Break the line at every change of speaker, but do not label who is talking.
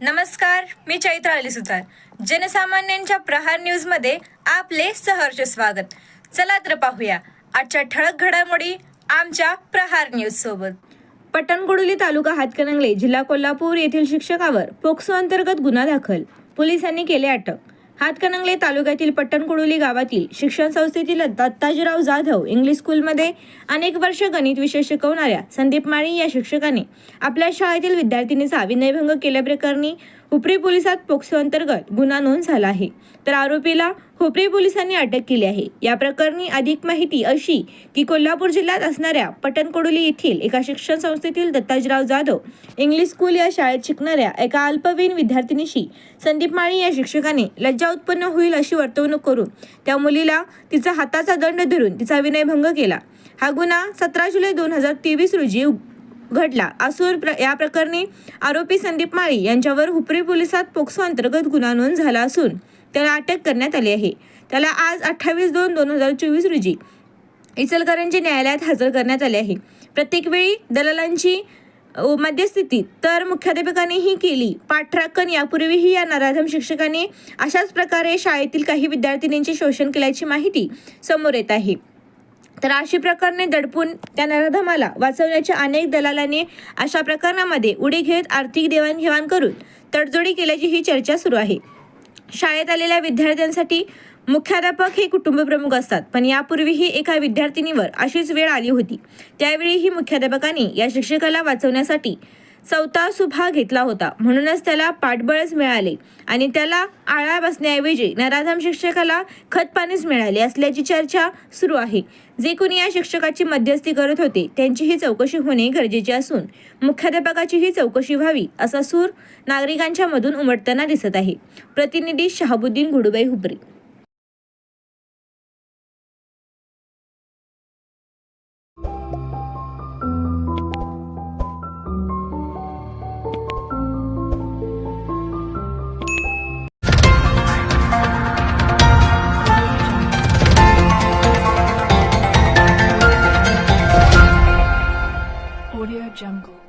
नमस्कार मी चैत्र अली सुतार जनसामान्यांच्या प्रहार न्यूजमध्ये आपले सहर्ष स्वागत. चला तर पाहूया आजच्या ठळक घडामोडी आमच्या प्रहार न्यूज सोबत. पटणगुडुली तालुका हातकणंगले जिल्हा कोल्हापूर येथील शिक्षकावर पोक्सो अंतर्गत गुन्हा दाखल. पोलिसांनी केले अटक. हातकणंगले तालुक्यातील पट्टणकुडोली गावातील शिक्षण संस्थेतील दत्ताजीराव जाधव इंग्लिश स्कूलमध्ये अनेक वर्ष गणित विषय शिकवणाऱ्या संदीप माळी या शिक्षकाने आपल्या शाळेतील विद्यार्थिनीचा विनयभंग केल्याप्रकरणी उपरी पोलिसात पोक्सो अंतर्गत गुन्हा नोंद झाला आहे. तर आरोपीला खोपरे पोलिसांनी अटक केली आहे. या प्रकरणी अधिक माहिती अशी की कोल्हापूर जिल्ह्यात असणाऱ्या पटणकोडोली येथील एका शिक्षण संस्थेतील दत्ताजीराव जाधव इंग्लिश स्कूल या शाळेत शिकणाऱ्या एका अल्पवयीन विद्यार्थिनीशी संदीप माळी या शिक्षकाने लज्जा उत्पन्न होईल अशी वर्तवणूक करून त्या मुलीला तिचा हाताचा दंड धरून तिचा विनयभंग केला. हा गुन्हा सतरा जुलै दोन हजार तेवीस रोजी घडला. असून प्र या प्रकरणी आरोपी संदीप माळी यांच्यावर हुपरी पोलिसात पोक्सो अंतर्गत गुन्हा नोंद झाला असून त्याला अटक करण्यात आली आहे. त्याला आज अठ्ठावीस दोन दोन हजार चोवीस रोजी इचलकरंजी न्यायालयात हजर करण्यात आले आहे. प्रत्येक वेळी दलालांची मध्यस्थिती तर मुख्याध्यापकानेही केली. पाठराखण यापूर्वीही या नराधम शिक्षकाने अशाच प्रकारे शाळेतील काही विद्यार्थिनींचे शोषण केल्याची माहिती समोर येत आहे. तर अशी प्रकरणे दडपून त्या नराधमाला वाचवण्याच्या अनेक दलालाने अशा प्रकरणामध्ये उडी घेत आर्थिक देवाणघेवाण करून तडजोडी केल्याची ही चर्चा सुरू आहे. शाळेत आलेल्या विद्यार्थ्यांसाठी मुख्याध्यापक हे कुटुंबप्रमुख असतात. पण यापूर्वीही एका विद्यार्थिनीवर अशीच वेळ आली होती. त्यावेळीही मुख्याध्यापकांनी या शिक्षकाला वाचवण्यासाठी चौथा सुभा घेतला होता. म्हणूनच त्याला पाठबळच मिळाले आणि त्याला आळा बसण्याऐवजी नराधम शिक्षकाला खतपाणीच मिळाले असल्याची चर्चा सुरू आहे. जे कोणी या शिक्षकाची मध्यस्थी करत होते त्यांचीही चौकशी होणे गरजेचे असून मुख्याध्यापकाचीही चौकशी व्हावी असा सूर नागरिकांच्या मधून उमटताना दिसत आहे. प्रतिनिधी शहाबुद्दीन गुडुबाई हुबरी jungle.